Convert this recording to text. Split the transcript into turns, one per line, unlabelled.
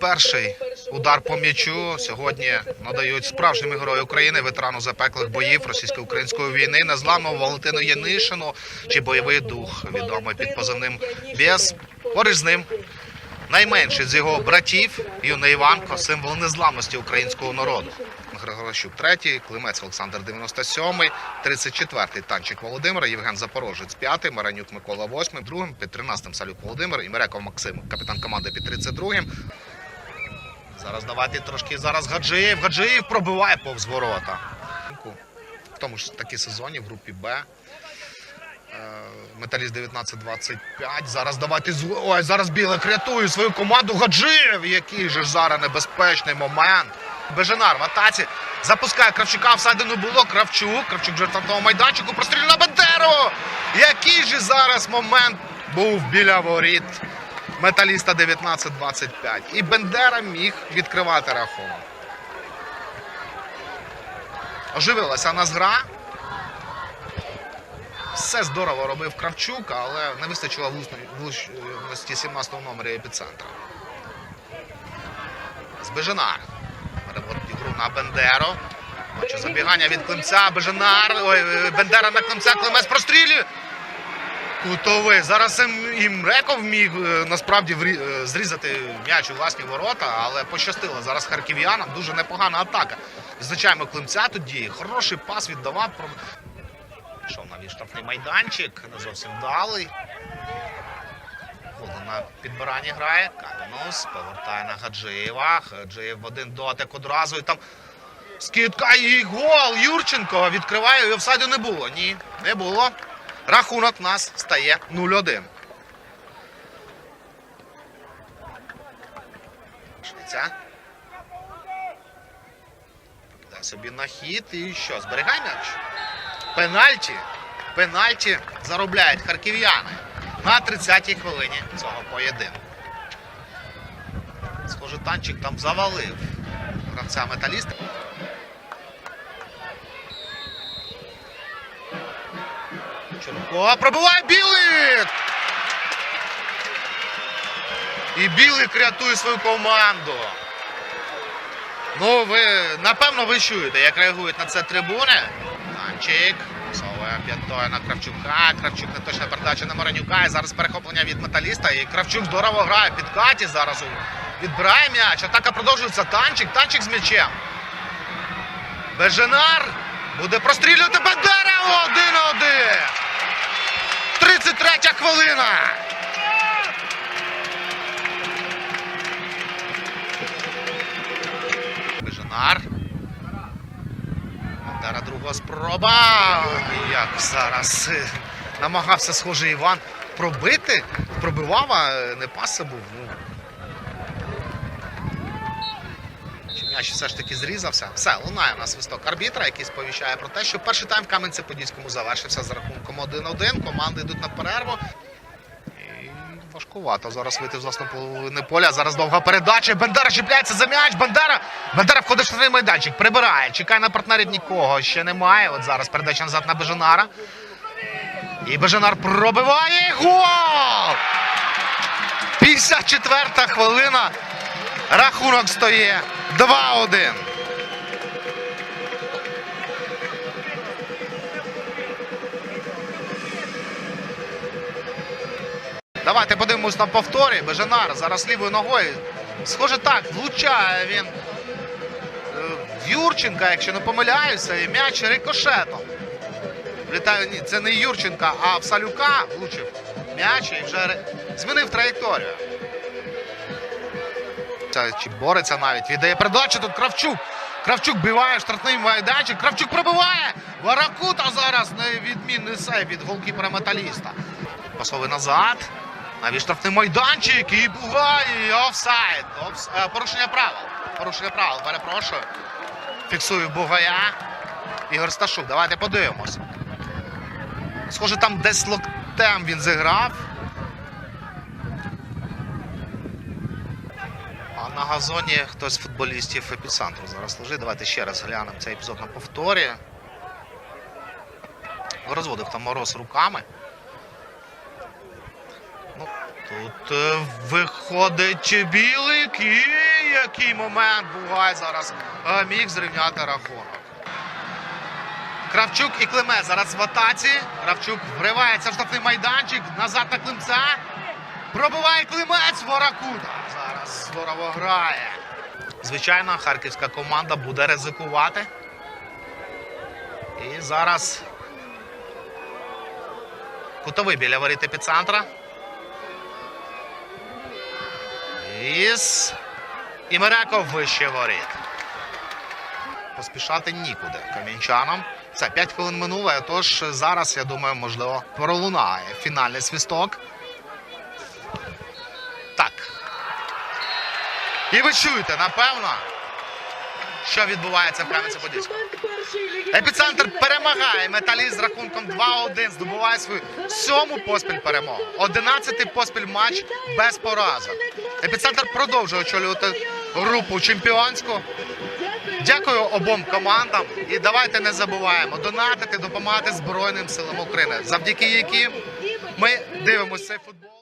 Перший удар по м'ячу сьогодні надають справжньому герою України, ветерану запеклих боїв російсько-української війни, незламному Валентину Янишину, чи бойовий дух, відомий під позивним Бєс. Поруч з ним найменший з його братів юний Іванко, символ незламності українського народу. Григорощук третій, Климець Олександр 97-й, 34-й Танчик Володимир, Євген Запорожець 5-й, Маранюк Микола 8-й, другим, під 13-м Салюк Володимир, Імереков Максим, капітан команди під 32-м. Зараз давайте трошки зараз Гаджиєв. Гаджиєв пробиває повз ворота. В тому ж такі сезоні в групі Б. Е, Металіст 19-25. Зараз давайте. Ой, зараз Білик рятує свою команду. Гаджиєв. Який же зараз небезпечний момент. Беженар в атаці. Запускає Кравчука, всадину було. Кравчук. Кравчук жертвного майданчику. Прострілює на Бендеру. Який же зараз момент був біля воріт металіста 19-25. І Бендера міг відкривати рахунок. Оживилася у нас гра. Все здорово робив Кравчук, але не вистачило влучності 17-го номері епіцентра. Збеженар. Переводить гру на Бендеру. Бачу забігання від Климця. Беженар. Ой, е, Бендера на Климця. Климець прострілює. Кутовий. Зараз Ім- Імреков міг е, насправді е, зрізати м'яч у власні ворота, але пощастило. Зараз харків'янам дуже непогана атака. Відзначаємо Климця тоді. Хороший пас віддавав. Пішов на штрафний майданчик, не зовсім вдалий. Вода на підбиранні грає. Капінус повертає на Гаджиєва. Гаджиєв в один дотик одразу і там скидка і гол. Юрченко відкриває і офсайду не було. Ні, не було. Рахунок у нас стає 0-1. Швеця. Дай собі на хід і що? Зберігай м'яч. Пенальті. Пенальті заробляють харків'яни на 30-й хвилині цього поєдинку. Схоже, танчик там завалив гравця металіста. Чурко пробиває білик! І білик рятує свою команду. Ну, ви напевно ви чуєте, як реагують на це трибуни. Танчик. Совує п'ятою на Кравчука. Кравчук не точна передача на Моранюка. І зараз перехоплення від металіста. І Кравчук здорово грає під Каті. Зараз відбирає м'яч. Атака продовжується. Танчик. Танчик з м'ячем. Беженар. Буде прострілювати Бандера. 1-1. 33 хвилина. Беженар. Дара друга спроба. Як зараз е, намагався схожий Іван пробити. Пробивав, а не паса був. Ну. Чи м'яч все ж таки зрізався? Все, лунає у нас свисток арбітра, який сповіщає про те, що перший тайм в Кам'янці-Подільському завершився з рахунком 1-1. Команди йдуть на перерву. І важкувато зараз вийти з власної половини поля. Зараз довга передача. Бендера чіпляється за м'яч. Бендера. Бендера входить в штрафний майданчик. Прибирає. Чекає на партнерів нікого. Ще немає. От зараз передача назад на Беженара. І Беженар пробиває. Гол! 54 хвилина. Рахунок стоїть 2-1. Давайте подивимось на повторі. Беженар зараз лівою ногою. Схоже так, влучає він е, в Юрченка, якщо не помиляюся, і м'яч рикошетом. Влітає, ні, це не Юрченка, а в Салюка влучив м'яч і вже змінив траєкторію. Це чи бореться навіть. Віддає передачу тут Кравчук. Кравчук биває штрафний майданчик. Кравчук пробиває. Варакута зараз невідмінний сейв від голкіпера металіста. Пасовий назад. Навіть штрафний майданчик і Бугай. І Офсайд. Офс... е, Порушення правил. Порушення правил. Перепрошую. Фіксую Бугая. Ігор Сташук. Давайте подивимось. Схоже, там десь локтем він зіграв. А на газоні хтось з футболістів епіцентру зараз лежить. Давайте ще раз глянемо цей епізод на повторі. Розводив там мороз руками. Ну, тут е, виходить білик і який момент Бугай зараз е, міг зрівняти рахунок. Кравчук і Климе зараз в атаці. Кравчук вривається в штрафний майданчик. Назад на Климця. Пробиває Климець Воракута. Здорово грає. Звичайно, харківська команда буде ризикувати. І зараз кутовий біля воріт епіцентра. Іс. І Мереков вище воріт. Поспішати нікуди кам'янчанам. Це 5 хвилин минуло, тож зараз, я думаю, можливо, пролунає фінальний свісток. Так. І ви чуєте, напевно, що відбувається в Кам'янці-Подільському. Епіцентр перемагає металіст з рахунком 2-1, здобуває свою сьому поспіль перемогу. Одинадцятий поспіль матч без поразок. Епіцентр продовжує очолювати групу чемпіонську. Дякую обом командам і давайте не забуваємо донатити, допомагати Збройним силам України, завдяки яким ми дивимося цей футбол.